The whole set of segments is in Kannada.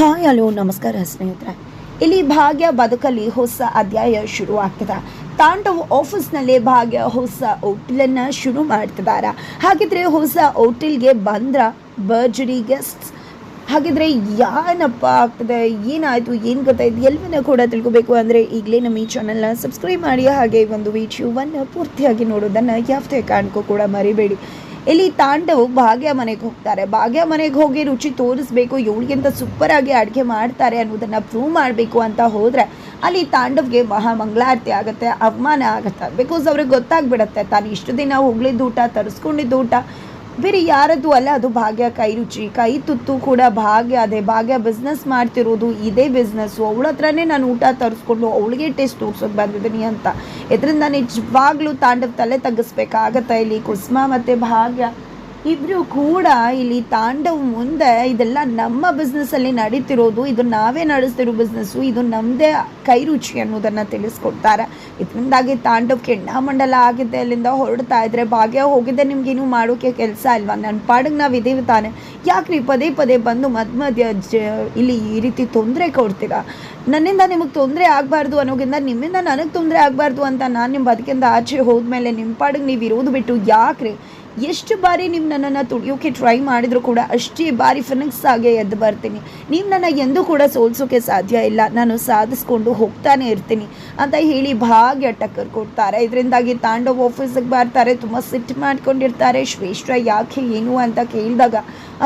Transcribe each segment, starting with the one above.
ಹಾಯ್ ಹಲೋ, ನಮಸ್ಕಾರ ಸ್ನೇಹಿತರೆ. ಇಲ್ಲಿ ಭಾಗ್ಯ ಬದುಕಲ್ಲಿ ಹೊಸ ಅಧ್ಯಾಯ ಶುರು ಆಗ್ತದೆ ತಾಂಡವ್ ಆಫೀಸ್ನಲ್ಲಿ ಭಾಗ್ಯ ಹೊಸ ಹೋಟೆಲನ್ನು ಶುರು ಮಾಡ್ತಿದ್ದಾರೆ. ಹಾಗಿದ್ರೆ ಹೊಸ ಹೋಟೆಲ್ಗೆ ಬಂದ್ರ ಬರ್ಜರಿ ಗೆಸ್ಟ್ ಹಾಗಿದ್ರೆ ಏನಪ್ಪ ಆಗ್ತದೆ? ಏನಾಯಿತು? ಏನು ಗೊತ್ತಾಯ್ತು ಎಲ್ಲವನ್ನ ಕೂಡ ತಿಳ್ಕೊಬೇಕು ಅಂದರೆ ಈಗಲೇ ನಮ್ಮ ಈ ಚಾನಲ್ನ ಸಬ್ಸ್ಕ್ರೈಬ್ ಮಾಡಿ, ಹಾಗೆ ಒಂದು ವಿಡಿಯೋವನ್ನು ಪೂರ್ತಿಯಾಗಿ ನೋಡೋದನ್ನು ಯಾವುದೇ ಕಾರಣಕ್ಕೂ ಕೂಡ ಮರಿಬೇಡಿ. ಇಲ್ಲಿ ತಾಂಡವ್ ಭಾಗ್ಯ ಮನೆಗೆ ಹೋಗ್ತಾರೆ. ಭಾಗ್ಯ ಮನೆಗೆ ಹೋಗಿ ರುಚಿ ತೋರಿಸ್ಬೇಕು ಇವಳಿಗಿಂತ ಸೂಪರ್ ಆಗಿ ಅಡುಗೆ ಮಾಡ್ತಾರೆ ಅನ್ನೋದನ್ನ ಪ್ರೂವ್ ಮಾಡಬೇಕು ಅಂತ ಹೋದ್ರೆ ಅಲ್ಲಿ ತಾಂಡವ್ಗೆ ಮಹಾ ಮಂಗಳಾರತಿ ಆಗುತ್ತೆ, ಅವಮಾನ ಆಗುತ್ತೆ. ಬಿಕಾಸ್ ಅವ್ರಿಗೆ ಗೊತ್ತಾಗ್ಬಿಡತ್ತೆ, ತಾನು ಇಷ್ಟು ದಿನ ಹೋಗ್ಲಿದ್ದು ಊಟ, ತರಿಸ್ಕೊಂಡಿದ್ದು ಊಟ ಬೇರೆ ಯಾರದ್ದು ಅಲ್ಲ, ಅದು ಭಾಗ್ಯ, ಕೈ ರುಚಿ. ಕೈ ತುತ್ತು ಕೂಡ ಭಾಗ್ಯ ಅದೇ. ಭಾಗ್ಯ ಬಿಸ್ನೆಸ್ ಮಾಡ್ತಿರೋದು ಇದೇ ಬಿಸ್ನೆಸ್ಸು ಅವಳ ಹತ್ರನೇ ನಾನು ಊಟ ತರಿಸ್ಕೊಂಡು ಅವಳಿಗೆ ಟೇಸ್ಟ್ ತೋರ್ಸೋಕೆ ಬಂದಿದ್ದೀನಿ ಅಂತ. ಇದರಿಂದ ನಿಜವಾಗ್ಲೂ ತಾಂಡವ ತಲೆ ತಗ್ಗಿಸ್ಬೇಕಾಗತ್ತೆ ಇಲ್ಲಿ ಕುಸುಮ ಮತ್ತು ಭಾಗ್ಯ. ಇಬ್ಬರು ಕೂಡ ಇಲ್ಲಿ ತಾಂಡವ್ ಮುಂದೆ ಇದೆಲ್ಲ ನಮ್ಮ ಬಿಸ್ನೆಸ್ಸಲ್ಲಿ ನಡೀತಿರೋದು, ಇದು ನಾವೇ ನಡೆಸ್ತಿರೋ ಬಿಸ್ನೆಸ್ಸು ಇದು ನಮ್ಮದೇ ಕೈ ರುಚಿ ಅನ್ನೋದನ್ನು ತಿಳಿಸ್ಕೊಡ್ತಾರೆ. ಇದರಿಂದಾಗಿ ತಾಂಡವ್ ಕೆಂಡಾಮಂಡಲ ಆಗಿದೆ, ಅಲ್ಲಿಂದ ಹೊರಡ್ತಾ ಇದ್ರೆ ಭಾಗ್ಯ ಹೋಗಿದ್ದೆ ನಿಮ್ಗೇನು ಮಾಡೋಕೆ ಕೆಲಸ ಅಲ್ವಾ ನನ್ನ ಪಾಡಿಗೆ ನಾವು ಇದೀವಿ ತಾನೆ. ಯಾಕ್ರಿ ಪದೇ ಪದೇ ಬಂದು ಮಧ್ಯ ಮಧ್ಯ ಇಲ್ಲಿ ಈ ರೀತಿ ತೊಂದರೆ ಕೊಡ್ತೀರಾ? ನನ್ನಿಂದ ನಿಮಗೆ ತೊಂದರೆ ಆಗಬಾರ್ದು ಅನ್ನೋಗಿಂದ ನಿಮ್ಮಿಂದ ನನಗೆ ತೊಂದರೆ ಆಗಬಾರ್ದು ಅಂತ ನಾನು ನಿಮ್ಮ ಬದುಕಿಂದ ಆಚೆ ಹೋದ್ಮೇಲೆ ನಿಮ್ಮ ಪಾಡಿಗೆ ನೀವು ಇರೋದು ಬಿಟ್ಟು ಯಾಕ್ರಿ? ಎಷ್ಟು ಬಾರಿ ನೀವು ನನ್ನನ್ನು ತುಳಿಯೋಕೆ ಟ್ರೈ ಮಾಡಿದರೂ ಕೂಡ ಅಷ್ಟೇ ಬಾರಿ ಫಿನಿಕ್ಸ್ ಆಗೇ ಎದ್ದು ಬರ್ತೀನಿ. ನೀವು ನನ್ನ ಎಂದೂ ಕೂಡ ಸೋಲ್ಸೋಕೆ ಸಾಧ್ಯ ಇಲ್ಲ. ನಾನು ಸಾಧಿಸ್ಕೊಂಡು ಹೋಗ್ತಾನೆ ಇರ್ತೀನಿ ಅಂತ ಹೇಳಿ ಭಾಗ್ಯ ಟಕ್ಕರ್ ಕೊಡ್ತಾರೆ. ಇದರಿಂದಾಗಿ ತಾಂಡವ್ ಆಫೀಸಿಗೆ ಬರ್ತಾರೆ, ತುಂಬ ಸಿಟ್ಟು ಮಾಡ್ಕೊಂಡಿರ್ತಾರೆ. ಶ್ರೇಷ್ಠ ಯಾಕೆ ಏನು ಅಂತ ಕೇಳಿದಾಗ,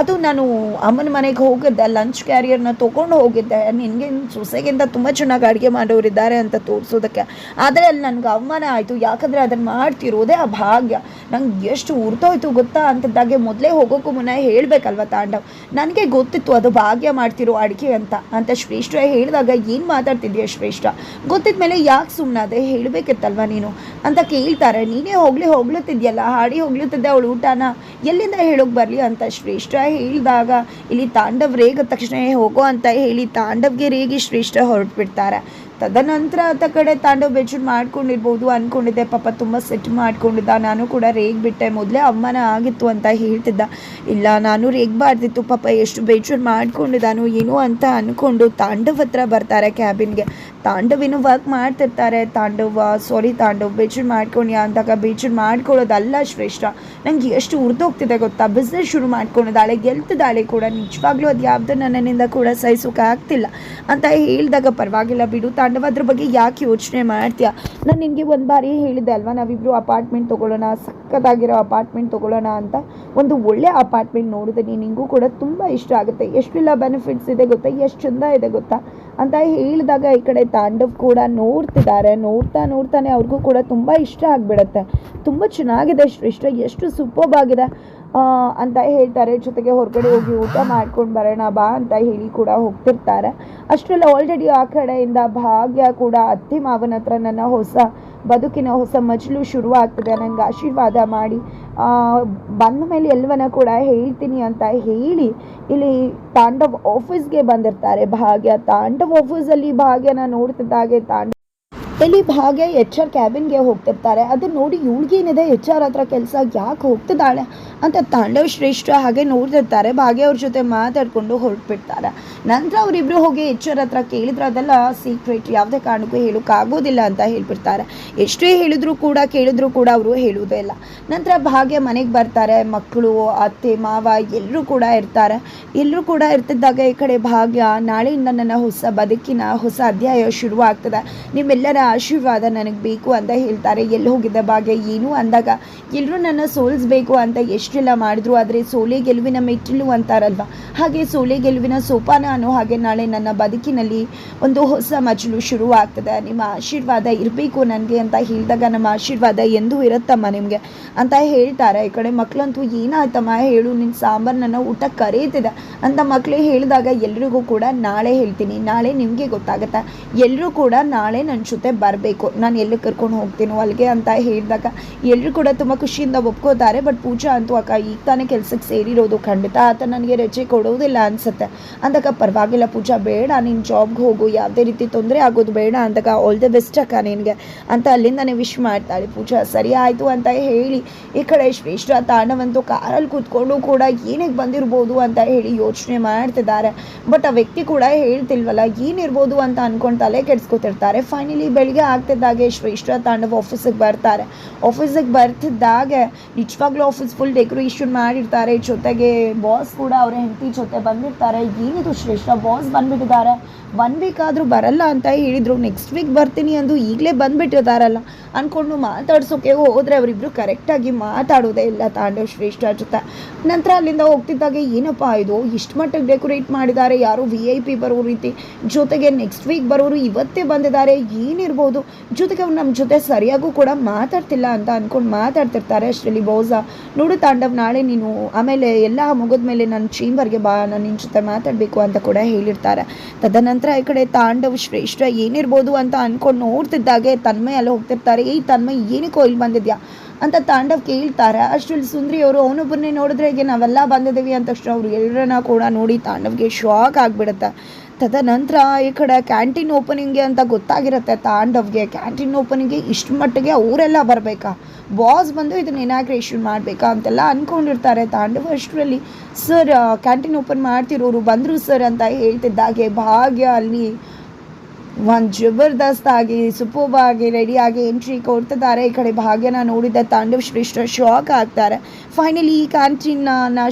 ಅದು ನಾನು ಅಮ್ಮನ ಮನೆಗೆ ಹೋಗಿದ್ದೆ ಲಂಚ್ ಕ್ಯಾರಿಯರ್ನ ತೊಗೊಂಡು ಹೋಗಿದ್ದೆ. ನಿನಗೆ ಸೊಸೆಗಿಂತ ತುಂಬ ಚೆನ್ನಾಗಿ ಅಡುಗೆ ಮಾಡೋರಿದ್ದಾರೆ ಅಂತ ತೋರಿಸೋದಕ್ಕೆ. ಆದರೆ ಅಲ್ಲಿ ನನಗೆ ಅವಮಾನ ಆಯಿತು. ಯಾಕಂದರೆ ಅದನ್ನು ಮಾಡ್ತಿರೋದೇ ಆ ಭಾಗ್ಯ. ನಂಗೆ ಎಷ್ಟು ಉರ್ತೋಯ್ತು ಗೊತ್ತಾ ಅಂತಿದ್ದಾಗೆ ಮೊದಲೇ ಹೋಗೋಕ್ಕೂ ಮುನ್ನ ಹೇಳಬೇಕಲ್ವ ತಾಂಡವ್? ನನಗೆ ಗೊತ್ತಿತ್ತು ಅದು ಭಾಗ್ಯ ಮಾಡ್ತಿರೋ ಅಡುಗೆ ಅಂತ. ಅಂತ ಶ್ರೇಷ್ಠ ಹೇಳಿದಾಗ ಏನು ಮಾತಾಡ್ತಿದ್ಯಾ ಶ್ರೇಷ್ಠ? ಗೊತ್ತಿದ್ದ ಮೇಲೆ ಯಾಕೆ ಸುಮ್ಮನಾದೆ ಹೇಳಬೇಕಿತ್ತಲ್ವ ನೀನು? ಅಂತ ಕೇಳ್ತಾರೆ. ನೀನೇ ಹೋಗ್ಲಿ ಹೋಗ್ಲತ್ತಿದ್ಯಲ್ಲ, ಹಾಡಿ ಹೋಗ್ಲತ್ತಿದ್ದೆ ಅವಳು ಊಟನ. ಎಲ್ಲಿಂದ ಹೇಳೋಕೆ ಬರಲಿ ಅಂತ ಶ್ರೇಷ್ಠ ಹೇಳಿದಾಗ, ಇಲ್ಲಿ ತಾಂಡವ್ ರೇಗ ತಕ್ಷಣ ಹೋಗೋ ಅಂತ ಹೇಳಿ ತಾಂಡವ್ಗೆ ರೇಗಿ ಶ್ರೇಷ್ಠ ಹೊರಟ್ಬಿಡ್ತಾರೆ. ತದನಂತರ ಆತ ಕಡೆ ತಾಂಡವ್ ಬೆಡ್ಶೀಟ್ ಮಾಡ್ಕೊಂಡಿರ್ಬೋದು ಅಂದ್ಕೊಂಡಿದ್ದೆ ಪಾಪ ತುಂಬ ಸೆಟ್ ಮಾಡ್ಕೊಂಡಿದ್ದ. ನಾನು ಕೂಡ ರೇಗ್ ಬಿಟ್ಟೆ. ಮೊದಲೇ ಅಮ್ಮನ ಆಗಿತ್ತು ಅಂತ ಹೇಳ್ತಿದ್ದ. ಇಲ್ಲ, ನಾನು ರೇಗ್ಬಾರ್ದಿತ್ತು ಪಾಪ ಎಷ್ಟು ಬೆಡ್ಶೀಟ್ ಮಾಡ್ಕೊಂಡಿದ್ದಾನು ಏನು ಅಂತ ಅಂದ್ಕೊಂಡು ತಾಂಡವ್ ಹತ್ರ ಬರ್ತಾರೆ ಕ್ಯಾಬಿನ್ಗೆ ತಾಂಡವ್ ಏನು ವರ್ಕ್ ಮಾಡ್ತಿರ್ತಾರೆ. ತಾಂಡವ್ ಸಾರಿ ತಾಂಡವ್ ಬೆಡ್ಶೀಟ್ ಮಾಡ್ಕೊಂಡ್ಯಾ ಅಂದಾಗ ಬೆಡ್ಶೀಟ್ ಮಾಡ್ಕೊಳ್ಳೋದಲ್ಲ ಶ್ರೇಷ್ಠ. ನಂಗೆ ಎಷ್ಟು ಉರ್ದೋಗ್ತಿದೆ ಗೊತ್ತಾ? ಬಿಸ್ನೆಸ್ ಶುರು ಮಾಡ್ಕೊಂಡಿದ್ದಾಳೆ. ಗೆಲ್ತಿದ್ದಾಳೆ ಕೂಡ. ನಿಜವಾಗ್ಲೂ ಅದು ಯಾವುದೋ ನನ್ನಿಂದ ಕೂಡ ಸಹಿಸೋಕೆ ಆಗ್ತಿಲ್ಲ ಅಂತ ಹೇಳಿದಾಗ ಪರವಾಗಿಲ್ಲ ಬಿಡು ತಾಂಡವ ಅದ್ರ ಬಗ್ಗೆ ಯಾಕೆ ಯೋಚನೆ ಮಾಡ್ತೀಯ? ನಾನು ನಿನಗೆ ಒಂದು ಬಾರಿ ಹೇಳಿದ್ದೆ ಅಲ್ವಾ ನಾವಿಬ್ಬರು ಅಪಾರ್ಟ್ಮೆಂಟ್ ತೊಗೊಳ್ಳೋಣ ಸಕ್ಕತ್ತಾಗಿರೋ ಅಪಾರ್ಟ್ಮೆಂಟ್ ತೊಗೊಳ್ಳೋಣ ಅಂತ. ಒಂದು ಒಳ್ಳೆ ಅಪಾರ್ಟ್ಮೆಂಟ್ ನೋಡಿದೆ ನಿನಗೂ ಕೂಡ ತುಂಬ ಇಷ್ಟ ಆಗುತ್ತೆ. ಎಷ್ಟೆಲ್ಲ ಬೆನಿಫಿಟ್ಸ್ ಇದೆ ಗೊತ್ತಾ? ಎಷ್ಟು ಚಂದ ಇದೆ ಗೊತ್ತಾ? ಅಂತ ಹೇಳಿದಾಗ ಈ ಕಡೆ ತಾಂಡವ್ ಕೂಡ ನೋಡ್ತಿದ್ದಾರೆ. ನೋಡ್ತಾ ನೋಡ್ತಾನೆ ಅವ್ರಿಗೂ ಕೂಡ ತುಂಬ ಇಷ್ಟ ಆಗಿಬಿಡತ್ತೆ. ತುಂಬ ಚೆನ್ನಾಗಿದೆ ಶ್ರೇಷ್ಠ, ಎಷ್ಟು ಸೂಪರ್ಬ್ ಆಗಿದೆ. ಅಂತ ಹೇಳ್ತಾರೆ. ಜೊತೆಗೆ ಹೊರಗಡೆ ಹೋಗಿ ಊಟ ಮಾಡ್ಕೊಂಡು ಬರೋಣ ಬಾ ಅಂತ ಹೇಳಿ ಕೂಡ ಹೋಗ್ತಿರ್ತಾರೆ. ಅಷ್ಟರಲ್ಲಿ ಆಲ್ರೆಡಿ ಆ ಕಡೆಯಿಂದ ಭಾಗ್ಯ ಕೂಡ ಅತ್ತೆ ಮಾವನ ಹತ್ರ ನನ್ನ ಹೊಸ ಬದುಕಿನ ಹೊಸ ಮಜಲು ಶುರು ಆಗ್ತದೆ ನನಗೆ ಆಶೀರ್ವಾದ ಮಾಡಿ ಬಂದ ಮೇಲೆ ಎಲ್ಲವನ್ನ ಕೂಡ ಹೇಳ್ತೀನಿ ಅಂತ ಹೇಳಿ ಇಲ್ಲಿ ತಾಂಡವ್ ಆಫೀಸ್ಗೆ ಬಂದಿರ್ತಾರೆ. ಭಾಗ್ಯ ತಾಂಡವ್ ಆಫೀಸಲ್ಲಿ ಭಾಗ್ಯನ ನೋಡ್ತಿದ್ದಾಗೆ ತಾಂಡವ್ ಇಲ್ಲಿ ಭಾಗ್ಯ ಎಚ್ ಆರ್ ಕ್ಯಾಬಿನ್ಗೆ ಹೋಗ್ತಿರ್ತಾರೆ. ಅದು ನೋಡಿ ಇವಳಿಗೇನಿದೆ ಎಚ್ ಆರ್ ಹತ್ರ ಕೆಲಸ ಯಾಕೆ ಹೋಗ್ತಿದ್ದಾಳೆ ಅಂತ ತಾಂಡವ ಶ್ರೇಷ್ಠ ಹಾಗೆ ನೋಡ್ತಿರ್ತಾರೆ. ಭಾಗ್ಯ ಅವ್ರ ಜೊತೆ ಮಾತಾಡಿಕೊಂಡು ಹೊರಟ್ಬಿಡ್ತಾರೆ. ನಂತರ ಅವರಿಬ್ರು ಹೋಗಿ ಎಚ್ ಆರ್ ಹತ್ರ ಕೇಳಿದ್ರೆ ಅದೆಲ್ಲ ಸೀಕ್ರೆಟ್ ಯಾವುದೇ ಕಾರಣಕ್ಕೂ ಹೇಳೋಕ್ಕಾಗೋದಿಲ್ಲ ಅಂತ ಹೇಳ್ಬಿಡ್ತಾರೆ. ಎಷ್ಟೇ ಹೇಳಿದ್ರು ಕೂಡ, ಕೇಳಿದ್ರು ಕೂಡ ಅವರು ಹೇಳುವುದೇ ಇಲ್ಲ. ನಂತರ ಭಾಗ್ಯ ಮನೆಗೆ ಬರ್ತಾರೆ. ಮಕ್ಕಳು, ಅತ್ತೆ, ಮಾವ ಎಲ್ಲರೂ ಕೂಡ ಇರ್ತಾರೆ. ಎಲ್ಲರೂ ಕೂಡ ಇರ್ತಿದ್ದಾಗ ಈ ಕಡೆ ಭಾಗ್ಯ, ನಾಳೆಯಿಂದ ನನ್ನ ಹೊಸ ಬದುಕಿನ ಹೊಸ ಅಧ್ಯಾಯ ಶುರುವಾಗ್ತದೆ. ನಿಮ್ಮೆಲ್ಲರ ಆಶೀರ್ವಾದ ನನಗೆ ಬೇಕು ಅಂತ ಹೇಳ್ತಾರೆ. ಎಲ್ಲಿ ಹೋಗಿದ್ದ ಭಾಗ್ಯ ಏನು ಅಂದಾಗ ಎಲ್ಲರೂ ನನ್ನ ಸೋಲಿಸ್ಬೇಕು ಅಂತ ಎಷ್ಟೆಲ್ಲ ಮಾಡಿದ್ರು, ಆದರೆ ಸೋಲೆ ಗೆಲುವಿನ ಮೆಟ್ಟಿಲು ಅಂತಾರಲ್ವ? ಹಾಗೆ ಸೋಲೆ ಗೆಲುವಿನ ಸೋಪಾನ ಅನ್ನೋ ಹಾಗೆ ನಾಳೆ ನನ್ನ ಬದುಕಿನಲ್ಲಿ ಒಂದು ಹೊಸ ಮಜಲು ಶುರು ಆಗ್ತದೆ ನಿಮ್ಮ ಆಶೀರ್ವಾದ ಇರಬೇಕು ನನಗೆ ಅಂತ ಹೇಳಿದಾಗ ನಮ್ಮ ಆಶೀರ್ವಾದ ಎಂದೂ ಇರುತ್ತಮ್ಮ ನಿಮಗೆ ಅಂತ ಹೇಳ್ತಾರೆ. ಈ ಕಡೆ ಮಕ್ಕಳಂತೂ ಏನಾಯ್ತಮ್ಮ ಹೇಳು ನಿನ್ನ ಸಾಂಬಾರು ನನ್ನ ಊಟ ಕರೀತಿದೆ ಅಂತ ಮಕ್ಕಳು ಹೇಳಿದಾಗ ಎಲ್ರಿಗೂ ಕೂಡ ನಾಳೆ ಹೇಳ್ತೀನಿ. ನಾಳೆ ನಿಮಗೆ ಗೊತ್ತಾಗುತ್ತೆ. ಎಲ್ಲರೂ ಕೂಡ ನಾಳೆ ನನ್ನ ಜೊತೆ ಬರಬೇಕು. ನಾನು ಎಲ್ಲಿ ಕರ್ಕೊಂಡು ಹೋಗ್ತೀನೋ ಅಲ್ಲಿಗೆ ಅಂತ ಹೇಳಿದಾಗ ಎಲ್ಲರೂ ಕೂಡ ತುಂಬ ಖುಷಿಯಿಂದ ಒಪ್ಕೋತಾರೆ. ಬಟ್ ಪೂಜಾ ಅಂತೂ ಅಕ್ಕ ಈಗ ತಾನೇ ಕೆಲಸಕ್ಕೆ ಸೇರಿರೋದು ಖಂಡಿತ. ಆತ ನನಗೆ ರಜೆ ಕೊಡೋದಿಲ್ಲ ಅನಿಸುತ್ತೆ. ಅಂದಾಗ ಪರವಾಗಿಲ್ಲ ಪೂಜಾ, ಬೇಡ, ನೀನು ಜಾಬ್ಗೆ ಹೋಗು. ಯಾವುದೇ ರೀತಿ ತೊಂದರೆ ಆಗೋದು ಬೇಡ ಅಂದಾಗ ಆಲ್ ದ ಬೆಸ್ಟ್ ಅಕ್ಕ ನಿನಗೆ ಅಂತ ಅಲ್ಲಿಂದನೇ ವಿಶ್ ಮಾಡ್ತಾಳೆ ಪೂಜಾ. ಸರಿ ಆಯಿತು ಅಂತ ಹೇಳಿ ಈ ಕಡೆ ಶ್ರೇಷ್ಠ ತಾಂಡವಂತೂ ಕಾರಲ್ಲಿ ಕೂತ್ಕೊಂಡು ಕೂಡ ಏನಕ್ಕೆ ಬಂದಿರ್ಬೋದು ಅಂತ ಹೇಳಿ ಯೋಚನೆ ಮಾಡ್ತಿದ್ದಾರೆ. ಬಟ್ ಆ ವ್ಯಕ್ತಿ ಕೂಡ ಹೇಳ್ತಿಲ್ವಲ್ಲ, ಏನಿರ್ಬೋದು ಅಂತ ಅನ್ಕೊಂಡು ತಲೆ ಕೆಡ್ಸ್ಕೊತಿರ್ತಾರೆ. ಫೈನಲಿ ಆಗ್ತಿದ್ದಾಗೆ ಶ್ರೇಷ್ಠ ತಾಂಡವ ಆಫೀಸಿಗೆ ಬರ್ತಾರೆ. ಆಫೀಸಿಗೆ ಬರ್ತಿದ್ದಾಗ ನಿಜವಾಗ್ಲೂ ಆಫೀಸ್ ಫುಲ್ ಡೆಕೋರೇಷನ್ ಮಾಡಿರ್ತಾರೆ. ಜೊತೆಗೆ ಬಾಸ್ ಕೂಡ ಅವರ ಹೆಂಡತಿ ಜೊತೆ ಬಂದಿರ್ತಾರೆ. ಏನಿದು ಶ್ರೇಷ್ಠ? ಬಾಸ್ ಬಂದ್ಬಿಟ್ಟಿದ್ದಾರೆ. ಒನ್ ವೀಕ್ ಆದರೂ ಬರಲ್ಲ ಅಂತ ಹೇಳಿದರು. ನೆಕ್ಸ್ಟ್ ವೀಕ್ ಬರ್ತೀನಿ ಅಂದು ಈಗಲೇ ಬಂದುಬಿಟ್ಟಿದ್ದಾರಲ್ಲ. ಅಂದ್ಕೊಂಡು ಮಾತಾಡ್ಸೋಕೆ ಹೋದರೆ ಅವರಿಬ್ಬರು ಕರೆಕ್ಟಾಗಿ ಮಾತಾಡೋದೇ ಇಲ್ಲ ತಾಂಡವ ಶ್ರೇಷ್ಠ ಜೊತೆ. ನಂತರ ಅಲ್ಲಿಂದ ಹೋಗ್ತಿದ್ದಾಗ, ಏನಪ್ಪ ಇದು? ಇಷ್ಟು ಮಟ್ಟಿಗೆ ಡೆಕೋರೇಟ್ ಮಾಡಿದ್ದಾರೆ. ಯಾರು ವಿ ಐ ಪಿ ಬರೋ ರೀತಿ. ಜೊತೆಗೆ ನೆಕ್ಸ್ಟ್ ವೀಕ್ ಬರೋರು ಇವತ್ತೇ ಬಂದಿದ್ದಾರೆ. ಏನಿರ್ಬೋದು? ಜೊತೆಗೆ ಅವ್ರು ನಮ್ಮ ಜೊತೆ ಸರಿಯಾಗೂ ಕೂಡ ಮಾತಾಡ್ತಿಲ್ಲ ಅಂತ ಅಂದ್ಕೊಂಡು ಮಾತಾಡ್ತಿರ್ತಾರೆ ಅಷ್ಟರಲ್ಲಿ ಬೌಸ. ನೋಡು ತಾಂಡವ್, ನಾಳೆ ನೀನು ಆಮೇಲೆ ಎಲ್ಲ ಮುಗಿದ ಮೇಲೆ ನನ್ನ ಚೇಂಬರ್ಗೆ ಬಾ, ನಾನು ನಿನ್ನ ಜೊತೆ ಮಾತಾಡಬೇಕು ಅಂತ ಕೂಡ ಹೇಳಿರ್ತಾರೆ. ತದನಂತರ ಈ ಕಡೆ ತಾಂಡವ್ ಶ್ರೇಷ್ಠ ಏನಿರ್ಬೋದು ಅಂತ ಅಂದ್ಕೊಂಡು ನೋಡ್ತಿದ್ದಾಗೆ ತನ್ಮಯ ಅಲ್ಲಿ ಹೋಗ್ತಿರ್ತಾರೆ. ಈ ತನ್ಮಯ, ಏನಕ್ಕೋ ಇಲ್ಲಿ ಬಂದಿದ್ಯಾ? ಅಂತ ತಾಂಡವ್ ಕೇಳ್ತಾರೆ. ಅಷ್ಟರಲ್ಲಿ ಸುಂದ್ರಿ ಅವರು ಅವನೊಬ್ಬರನ್ನೇ ನೋಡಿದ್ರೆ ಈಗ ನಾವೆಲ್ಲ ಬಂದಿದ್ದೀವಿ ಅಂತ ತಕ್ಷಣ ಅವ್ರು ಎಲ್ಲರನ್ನ ಕೂಡ ನೋಡಿ ತಾಂಡವ್ಗೆ ಶಾಕ್ ಆಗಿಬಿಡುತ್ತೆ. ತದನಂತರ ಈ ಕಡೆ ಕ್ಯಾಂಟೀನ್ ಓಪನಿಂಗ್ಗೆ ಅಂತ ಗೊತ್ತಾಗಿರುತ್ತೆ ತಾಂಡವ್ಗೆ. ಕ್ಯಾಂಟೀನ್ ಓಪನಿಂಗ್ಗೆ ಇಷ್ಟು ಮಟ್ಟಿಗೆ ಅವರೆಲ್ಲ ಬರಬೇಕಾ? ಬಾಸ್ ಬಂದು ಇದನ್ನ ಇನಾಗ್ರೇಷನ್ ಮಾಡಬೇಕಾ ಅಂತೆಲ್ಲ ಅಂದ್ಕೊಂಡಿರ್ತಾರೆ ತಾಂಡವ್ ಅಷ್ಟರಲ್ಲಿ. ಸರ್ ಕ್ಯಾಂಟೀನ್ ಓಪನ್ ಮಾಡ್ತಿರೋರು ಬಂದರು ಸರ್ ಅಂತ ಹೇಳ್ತಿದ್ದಾಗೆ ಭಾಗ್ಯ ಅಲ್ಲಿ. ಒಂದು ಜಬರ್ದಸ್ತ್ ಆಗಿ ಸೂಪರ್ಬ್ ಆಗಿ ರೆಡಿಯಾಗಿ ಎಂಟ್ರಿ ಕೊಡ್ತಿದ್ದಾರೆ. ಈ ಕಡೆ ಭಾಗ್ಯನ ನೋಡಿದ ತಾಂಡವ್ ಶ್ರೇಷ್ಠ ಶಾಕ್ ಆಗ್ತಾರೆ. ಫೈನಲಿ ಈ ಕ್ಯಾಂಟೀನ್ನ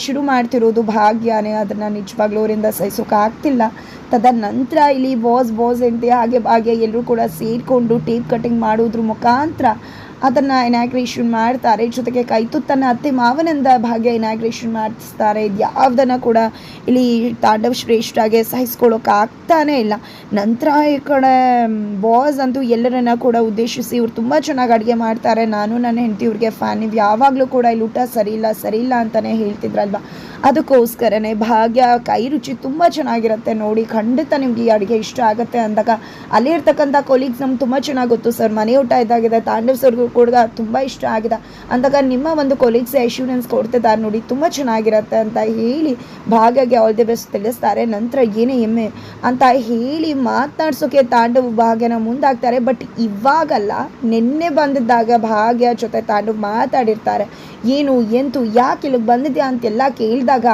ಶುರು ಮಾಡ್ತಿರೋದು ಭಾಗ್ಯನೇ. ಅದನ್ನು ನಿಜವಾಗ್ಲೂ ಅವರಿಂದ ಆಗ್ತಿಲ್ಲ. ತದನಂತರ ಇಲ್ಲಿ ಬಾಸ್ ಬಾಸ್ ಎಂತೆ ಹಾಗೆ ಭಾಗ್ಯ ಎಲ್ಲರೂ ಕೂಡ ಸೇರಿಕೊಂಡು ಟೇಪ್ ಕಟಿಂಗ್ ಮಾಡೋದ್ರ ಮುಖಾಂತರ ಅದನ್ನು ಇನಾಗ್ರೇಷನ್ ಮಾಡ್ತಾರೆ. ಜೊತೆಗೆ ಕೈತುತ್ತನ್ನು ಅತ್ತೆ ಮಾವನಂದ ಭಾಗ್ಯ ಇನಾಗ್ರೇಷನ್ ಮಾಡಿಸ್ತಾರೆ. ಇದು ಯಾವುದನ್ನು ಕೂಡ ಇಲ್ಲಿ ತಾಂಡವ ಶ್ರೇಷ್ಠಗೆ ಸಹಿಸ್ಕೊಳ್ಳೋಕೆ ಆಗ್ತಾನೇ ಇಲ್ಲ. ನಂತರ ಈ ಕಡೆ ಬಾಸ್ ಅಂತೂ ಎಲ್ಲರನ್ನ ಕೂಡ ಉದ್ದೇಶಿಸಿ ಇವ್ರು ತುಂಬ ಚೆನ್ನಾಗಿ ಅಡುಗೆ ಮಾಡ್ತಾರೆ. ನಾನು ನನ್ನ ಹೆಂಡತಿ ಇವ್ರಿಗೆ ಫ್ಯಾನ್ ನೀವು ಯಾವಾಗಲೂ ಕೂಡ ಇಲ್ಲಿ ಊಟ ಸರಿ ಇಲ್ಲ ಸರಿ ಇಲ್ಲ ಅಂತಲೇ ಹೇಳ್ತಿದ್ರಲ್ವ? ಅದಕ್ಕೋಸ್ಕರನೇ ಭಾಗ್ಯ, ಕೈ ರುಚಿ ತುಂಬ ಚೆನ್ನಾಗಿರುತ್ತೆ ನೋಡಿ. ಖಂಡಿತ ನಿಮ್ಗೆ ಈ ಅಡುಗೆ ಇಷ್ಟ ಆಗುತ್ತೆ ಅಂದಾಗ ಅಲ್ಲಿರ್ತಕ್ಕಂಥ ಕೊಲೀಗ್ಸ್ ನಮ್ಗೆ ತುಂಬ ಚೆನ್ನಾಗಿ ಗೊತ್ತು ಸರ್. ಮನೆ ಊಟ ಇದಾಗಿದೆ, ತಾಂಡವ್ ಸರ್ಗೂ ಕೂಡ ತುಂಬ ಇಷ್ಟ ಆಗಿದೆ. ಅಂದಾಗ ನಿಮ್ಮ ಒಂದು ಕೊಲೀಗ್ಸ್ ಅಶ್ಯೂರೆನ್ಸ್ ಕೊಡ್ತಿದ್ದಾರೆ ನೋಡಿ, ತುಂಬ ಚೆನ್ನಾಗಿರುತ್ತೆ ಅಂತ ಹೇಳಿ ಭಾಗ್ಯಗೆ ಆಲ್ ದಿ ಬೆಸ್ಟ್ ತಿಳಿಸ್ತಾರೆ. ನಂತರ ಏನೇ ಎಮ್ಮೆ ಅಂತ ಹೇಳಿ ಮಾತನಾಡ್ಸೋಕೆ ತಾಂಡವ ಭಾಗ್ಯನ ಮುಂದಾಗ್ತಾರೆ. ಬಟ್ ಇವಾಗಲ್ಲ, ನಿನ್ನೆ ಬಂದಿದ್ದಾಗ ಭಾಗ್ಯ ಜೊತೆ ತಾಂಡವ ಮಾತಾಡಿರ್ತಾರೆ. ಏನು, ಎಂತು, ಯಾಕೆ ಇಲ್ಲಿಗೆ ಬಂದಿದ್ಯಾ ಅಂತೆಲ್ಲ ಕೇಳಿದಾಗ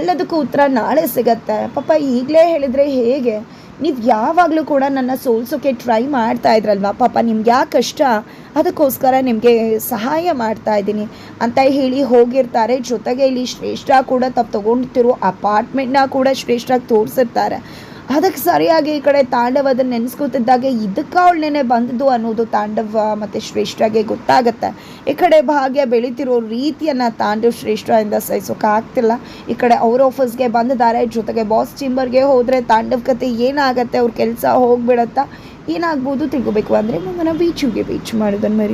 ಎಲ್ಲದಕ್ಕೂ ಉತ್ತರ ನಾಳೆ ಸಿಗತ್ತೆ. ಪಾಪ ಈಗಲೇ ಹೇಳಿದರೆ ಹೇಗೆ? ನೀವು ಯಾವಾಗಲೂ ಕೂಡ ನನ್ನ ಸೋಲ್ಸೋಕ್ಕೆ ಟ್ರೈ ಮಾಡ್ತಾ ಇದ್ರಲ್ವಾ? ಪಾಪ ನಿಮ್ಗೆ ಯಾಕೆ ಕಷ್ಟ? ಅದಕ್ಕೋಸ್ಕರ ನಿಮಗೆ ಸಹಾಯ ಮಾಡ್ತಾ ಇದ್ದೀನಿ ಅಂತ ಹೇಳಿ ಹೋಗಿರ್ತಾರೆ. ಜೊತೆಗೆ ಇಲ್ಲಿ ಶ್ರೇಷ್ಠ ಕೂಡ ತಪ್ಪು ತೊಗೊಂಡಿರೋ ಅಪಾರ್ಟ್ಮೆಂಟ್ನ ಕೂಡ ಶ್ರೇಷ್ಠಾಗಿ ತೋರಿಸಿರ್ತಾರೆ. ಅದಕ್ಕೆ ಸರಿಯಾಗಿ ಈ ಕಡೆ ತಾಂಡವ್ ಅದನ್ನು ನೆನೆಸ್ಕೊತಿದ್ದಾಗೆ ಇದಕ್ಕೆ ಅವಳನ್ನೇ ಬಂದದ್ದು ಅನ್ನೋದು ತಾಂಡವ ಮತ್ತು ಶ್ರೇಷ್ಠಗೆ ಗೊತ್ತಾಗತ್ತೆ. ಈ ಕಡೆ ಭಾಗ್ಯ ಬೆಳೀತಿರೋ ರೀತಿಯನ್ನು ತಾಂಡವ್ ಶ್ರೇಷ್ಠದಿಂದ ಸಹಿಸೋಕೆ ಆಗ್ತಿಲ್ಲ. ಈ ಕಡೆ ಅವ್ರ ಆಫೀಸ್ಗೆ ಬಂದಿದ್ದಾರೆ. ಜೊತೆಗೆ ಬಾಸ್ ಚೇಂಬರ್ಗೆ ಹೋದರೆ ತಾಂಡವ್ ಕತೆ ಏನಾಗತ್ತೆ, ಅವ್ರ ಕೆಲಸ ಹೋಗ್ಬಿಡತ್ತಾ, ಏನಾಗ್ಬೋದು ತಿಳ್ಕೋಬೇಕು ಅಂದರೆ ಮುಂದಿನ ಬೀಚುಗೆ ಬೀಚ್ ಮಾಡೋದನ್ನು ಮರಿ